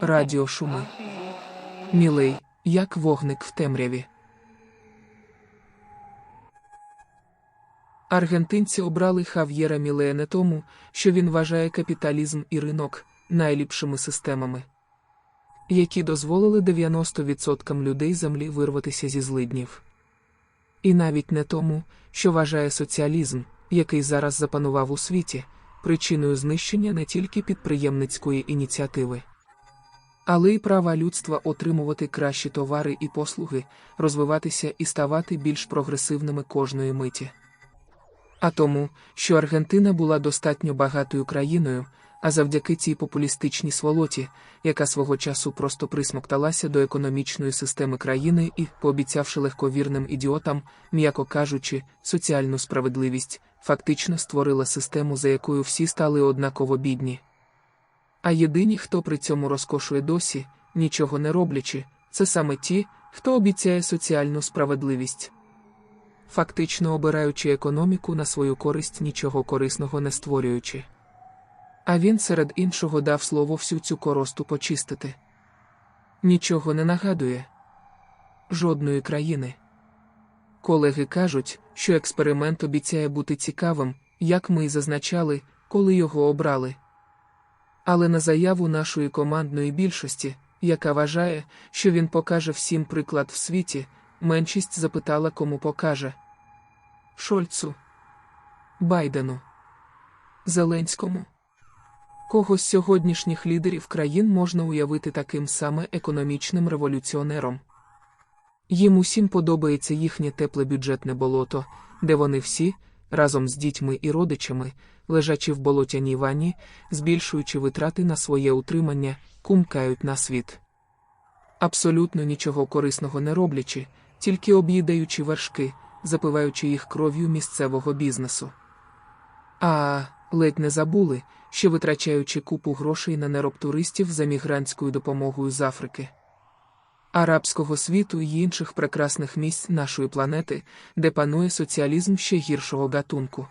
Радіошуми. Мілей, як вогник в темряві. Аргентинці обрали Хав'єра Мілея не тому, що він вважає капіталізм і ринок найліпшими системами, які дозволили 90% людей землі вирватися зі злиднів. І навіть не тому, що вважає соціалізм, який зараз запанував у світі, причиною знищення не тільки підприємницької ініціативи, але й права людства отримувати кращі товари і послуги, розвиватися і ставати більш прогресивними кожної миті. А тому, що Аргентина була достатньо багатою країною, а завдяки цій популістичній сволоті, яка свого часу просто присмокталася до економічної системи країни і, пообіцявши легковірним ідіотам, м'яко кажучи, соціальну справедливість, фактично створила систему, за якою всі стали однаково бідні. А єдині, хто при цьому розкошує досі, нічого не роблячи, це саме ті, хто обіцяє соціальну справедливість. Фактично обираючи економіку на свою користь, нічого корисного не створюючи. А він серед іншого дав слово всю цю коросту почистити. Нічого не нагадує жодної країни. Колеги кажуть, що експеримент обіцяє бути цікавим, як ми й зазначали, коли його обрали. Але на заяву нашої командної більшості, яка вважає, що він покаже всім приклад в світі, меншість запитала, кому покаже Шольцу, Байдену, Зеленському. Кого з сьогоднішніх лідерів країн можна уявити таким саме економічним революціонером? Їм усім подобається їхнє тепле бюджетне болото, де вони всі, разом з дітьми і родичами, лежачи в болотяній ванні, збільшуючи витрати на своє утримання, кумкають на світ. Абсолютно нічого корисного не роблячи, тільки об'їдаючи вершки, запиваючи їх кров'ю місцевого бізнесу. А ледь не забули, що витрачаючи купу грошей на неробтуристів за мігрантською допомогою з Африки. Арабського світу і інших прекрасних місць нашої планети, де панує соціалізм ще гіршого гатунку.